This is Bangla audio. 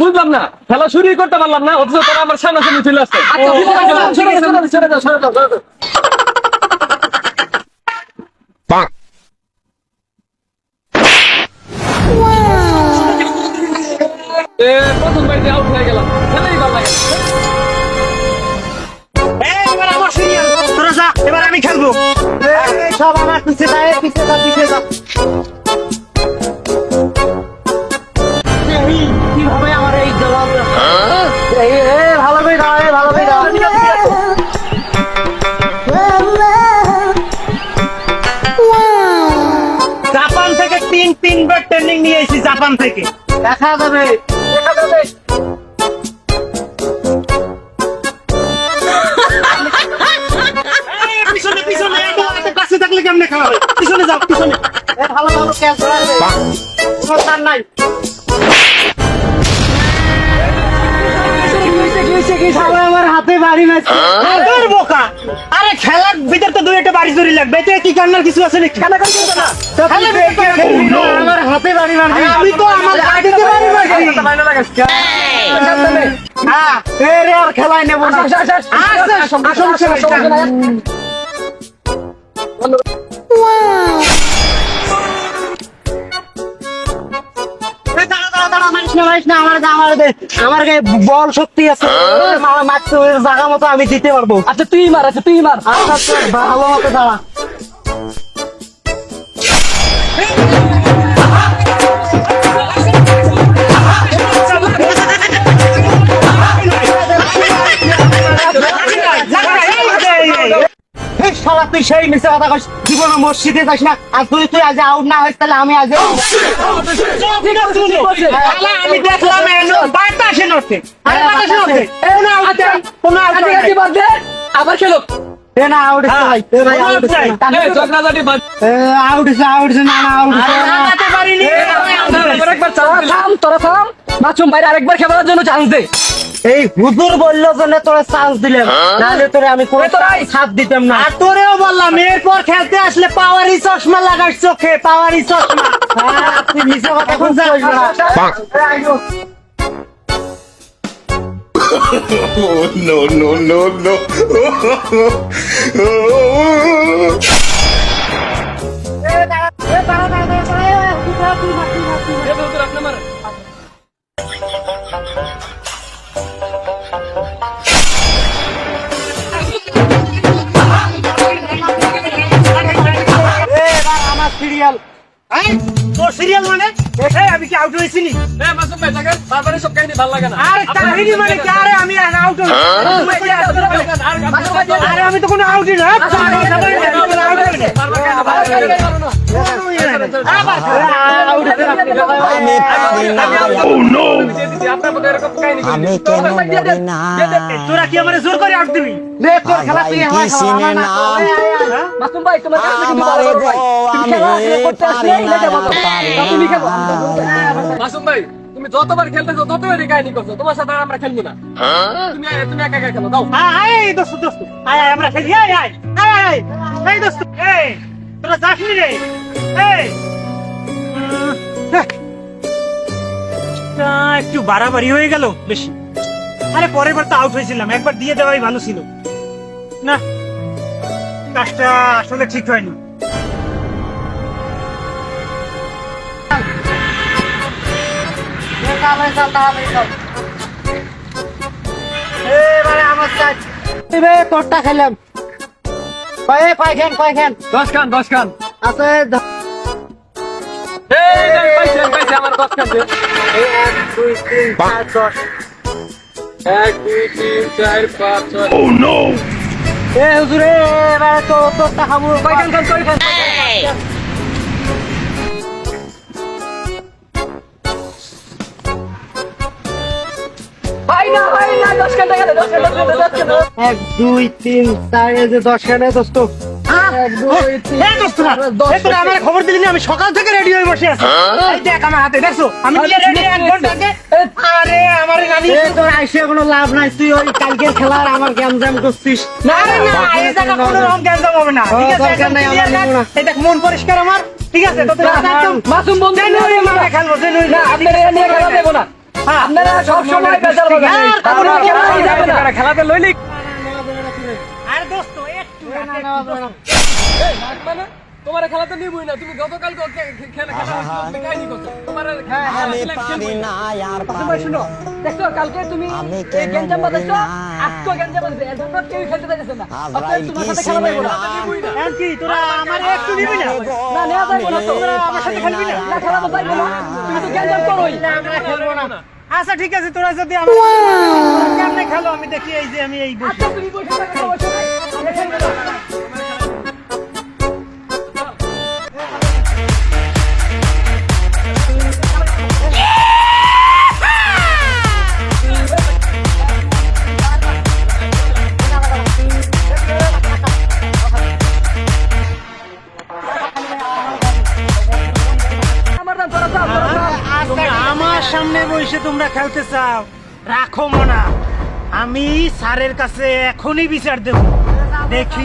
বুঝলাম না খেলা শুরুই করতে পারলাম না অথচ তারা আমার চলে এবার আমি খেলব। সব আমার জাপান থেকে। দেখা যাবে দেখা যাবে। পিছনে পিছনে একদম কাছে থাকলে কেমনে খাওয়া হবে পিছনে যাও পিছনে। ভালো ভালো ক্যাচ ধরাবে তার নাই। আমার হাতে বাড়ি মারছে তোর বোকা। আরে খেলার ভিতর তো দুই একটা বাড়ি জড়ি লাগবে। এতে কি কান্নার কিছু আছে নাকি? খেলা করতে না আমার হাতে আমার গায়ে- বল শক্তি আছে মারতে জায়গা মতো আমি দিতে পারব আচ্ছা তুই মার আচ্ছা তুই মার আচ্ছা আচ্ছা, ভালো মতো দাঁড়া শালা তুই সেই মিশে কথা কইস জীবনে মসজিদে যাস না আর তুই তুই আজ আউট না হইস তাহলে আমি আজ আমি দেখলাম বাতাসে নড়ছে আরে বাতাসে নড়ছে কোনো আউট আচ্ছা, কোনো আউট আচ্ছা, আচ্ছা, বাদ দে। আবার খেলো এ না আউট ভাই এ ভাই আউট না। এ, ঝগড়াঝাটি বাদ। এ আউট আউট না না আউট হইছে না আবার একবার দে। থাম তোরা থাম মাসুম ভাইরে আরেকবার খেলার জন্য চান্স দে এই হুজুর বলল জন্য তোরা চান্স দিলাম নাহলে তোরে আমি কোনো তোরাই। সাথ দিতাম না আর তোরেও বললাম এরপর খেলতে আসলে পাওয়ারি চশমা লাগাস চোখে পাওয়ারি চশমা হ্যাঁ, তুই মিশে কথা কোন যাস Oh, no, no, no, no. Serial তোর সিরিয়াল মানে এই, আমি কি আউট হয়েছি নি এ, মাসুম ভাই, দেখেন, বারবার এসব কাহিনী ভালো লাগে না। আরে কাহিনী মানে কি আরে আমি আউট আরে আমি তো কোনো আউট না আমি পারি না আমি কেন মরি না তোরা কি আমারে জোর করে আট দিবি মাসুম ভাই তুমি যতবার খেলতেছো ততবারই কাহিনী করছ তোমার সাথে আমরা খেলব না তুমি তুমি একা একা খেলো দাও আমরা খেলি তোরা যাসনি রে হ্যাঁ। একটু বাড়াবাড়ি হয়ে গেল বেশি। আরে পরের বার তো আউট হয়েছিলাম একবার দিয়ে দেওয়াই ভালো ছিল। না কাজটা আসলে ঠিক হয়নি। তোরটা খেলাম। কয়ে কয় খেন কয় খেন। দশ খান দশ খান। আছে এক, দুই, তিন, চার দশ এক দুই তিন চার পাঁচ, ছয়। ও নো এ হুজুরে এবারে তো তো খাব কয়খান খান কয়খান এক, দুই, তিন, চার দশ খানে দোস্ত। আমার খবর দিলি না আমি সকাল থেকে রেডি হয়ে বসে আছি দেখ আমার হাতে দেখছ আমি রেডি এক ঘণ্টা আরে আমার রানী তোর আইসে কোনো লাভ নাই তুই ওই কালকের খেলার আমার গ্যামজাম করছিস না না এই জায়গা কোনো রকম গ্যামজাম হবে না ঠিক আছে দরকার নাই, একদম আমরা clear নেব না। রাখ। এই দেখ মন পরিষ্কার আমার ঠিক আছে তোদের মাসুম বন্ধু জেনুইন মানে খেলব না আপনার নিয়ে খেলা দেবো না হ্যাঁ। আপনারা সব সময় বেজাল বাজান আর আপনারা কোনো খেলা খেলা যাবে না খেলাতে লইলি আর দোস্ত একটু মানে? তোমার খেলাতে নিবই না তুমি গতকাল খেলা কাহিনী করছ। তোমার আমি শুনো। দেখছ কালকে তুমি আমি এই কেন গেঞ্জাম বাজাইছো আজকে গেঞ্জাম বাজাইছো এর জন্য কেউ খেলতে চাইছে না। অতএব তোমার সাথে খেলা যাবে না। না? নিবই না। এখন কি? তোরা আমার একটু নিবি না? না নেওয়া যাবে না তোরা আমার সাথে খেলবি না? না খেলা তো না। তুমি তো গেঞ্জাম করোই আমরা খেলব না। আচ্ছা ঠিক আছে তোরা যদি আমার কেমনে খেলো? আমি দেখি এই যে আমি এই বসে। আচ্ছা তুমি বসে থাকো বসে। তোমরা খেলতে চাও রাখো মনা। আমি স্যারের কাছে এখনই বিচার দেব। দেখি।